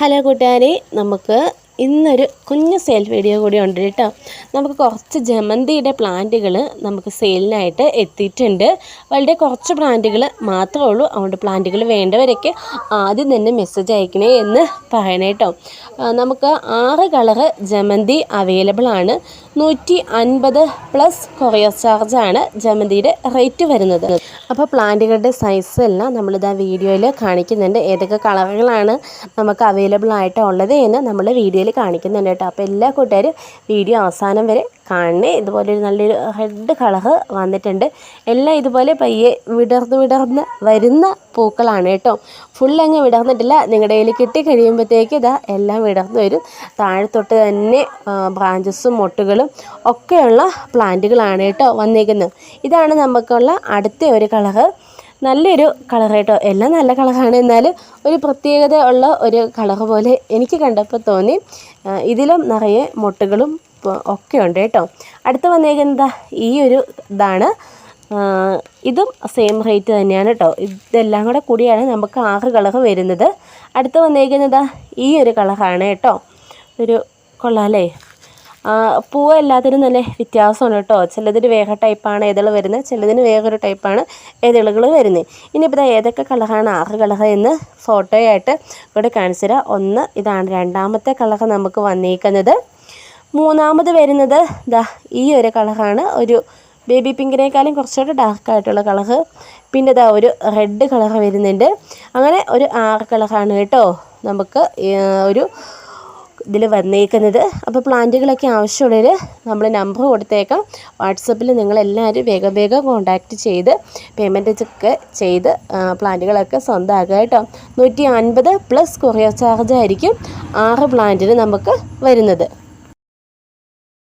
Hello കൂട്ടുകാരെ നമുക്ക് ഇന്നൊരു കുഞ്ഞു സെയിൽ വീഡിയോ കൂടി ഉണ്ട് കേട്ടോ. നമുക്ക് കുറച്ച് ജമന്തിയുടെ പ്ലാന്റുകൾ നമുക്ക് സെയിലിനായിട്ട് എത്തിയിട്ടുണ്ട്. വളരെ കുറച്ച് പ്ലാന്റുകൾ മാത്രമേ ഉള്ളൂ. അതുകൊണ്ട് പ്ലാന്റുകൾ വേണ്ടവരൊക്കെ ആദ്യം തന്നെ മെസ്സേജ് അയക്കണേ എന്ന് പറയണേ കേട്ടോ. നമുക്ക് ആറ് കളറ് ജമന്തി അവൈലബിൾ ആണ്. നൂറ്റി അൻപത് പ്ലസ് കൊറിയർ ചാർജാണ് ജമന്തിയുടെ റേറ്റ് വരുന്നത്. അപ്പോൾ പ്ലാന്റുകളുടെ സൈസ് എല്ലാം നമ്മളിതാ വീഡിയോയിൽ കാണിക്കുന്നുണ്ട്. ഏതൊക്കെ കളറുകളാണ് നമുക്ക് അവൈലബിൾ ആയിട്ട് ഉള്ളത് എന്ന് നമ്മൾ വീഡിയോയിൽ കാണിക്കുന്നുണ്ട് കേട്ടോ. അപ്പോൾ എല്ലാ കൂട്ടുകാരും വീഡിയോ അവസാനം വരെ കാണണേ. ഇതുപോലെ ഒരു നല്ലൊരു ഹെഡ് കളറ് വന്നിട്ടുണ്ട്. എല്ലാം ഇതുപോലെ പയ്യെ വിടർന്ന് വിടർന്ന് വരുന്ന പൂക്കളാണ് കേട്ടോ. ഫുൾ അങ്ങ് വിടർന്നിട്ടില്ല. നിങ്ങളുടെ കയ്യിൽ കിട്ടി കഴിയുമ്പോഴത്തേക്ക് ഇതാ എല്ലാം വിടർന്ന് വരും. താഴെത്തൊട്ട് തന്നെ ബ്രാഞ്ചസും മൊട്ടുകളും ഒക്കെയുള്ള പ്ലാന്റുകളാണ് കേട്ടോ വന്നേക്കുന്നത്. ഇതാണ് നമുക്കുള്ള അടുത്ത ഒരു കളറ് നല്ലൊരു കളർ കേട്ടോ എല്ലാം നല്ല കളറാണ് എന്നാലും ഒരു പ്രത്യേകത ഉള്ള ഒരു കളർ പോലെ എനിക്ക് കണ്ടപ്പോൾ തോന്നി. ഇതിലും നിറയെ മുട്ടുകളും ഒക്കെ ഉണ്ട് കേട്ടോ. അടുത്ത് വന്നേക്കുന്നത് ഈ ഒരു ഇതാണ്. ഇതും സെയിം റേറ്റ് തന്നെയാണ് കേട്ടോ. ഇതെല്ലാം കൂടെ കൂടിയാണ് നമുക്ക് ആറ് കളർ വരുന്നത്. അടുത്ത് വന്നേക്കുന്നത് ഈ ഒരു കളറാണ് കേട്ടോ. ഒരു കൊള്ളാമല്ലേ ആ, പൂവ് എല്ലാത്തിനും നല്ല വ്യത്യാസമാണ് കേട്ടോ. ചിലതിന് വേറെ ടൈപ്പാണ് ഏതൾ വരുന്നത് ചിലതിന് വേറൊരു ടൈപ്പാണ് ഏതളുകൾ വരുന്നത്. ഇനിയിപ്പോൾ ഏതൊക്കെ കളറാണ് ആറ് കളർ എന്ന് ഫോട്ടോയായിട്ട് ഇവിടെ കാണിച്ചു തരാം. ഒന്ന് ഇതാണ് രണ്ടാമത്തെ കളർ നമുക്ക് വന്നിരിക്കുന്നത് മൂന്നാമത് വരുന്നത് ദാ ഈ ഒരു കളറാണ് ഒരു ബേബി പിങ്കിനേക്കാളും കുറച്ചുകൂടെ ഡാർക്കായിട്ടുള്ള കളറ് പിന്നെ ഇതാ ഒരു റെഡ് കളർ വരുന്നുണ്ട്. അങ്ങനെ ഒരു ആറ് കളറാണ് കേട്ടോ. നമുക്ക് ഒരു ഇതിൽ വന്നേക്കുന്നത്. അപ്പോൾ പ്ലാന്റുകളൊക്കെ ആവശ്യമുള്ളവർ നമ്മൾ നമ്പർ കൊടുത്തേക്കാം. വാട്സപ്പിൽ നിങ്ങളെല്ലാവരും വേഗം വേഗം കോൺടാക്റ്റ് ചെയ്ത് പേയ്മെന്റ് ഒക്കെ ചെയ്ത് പ്ലാന്റുകളൊക്കെ സ്വന്തമാക്കുക കേട്ടോ. നൂറ്റി അൻപത് പ്ലസ് കൊറിയർ ചാർജ് ആയിരിക്കും ആറ് പ്ലാന്റിന് നമുക്ക് വരുന്നത്.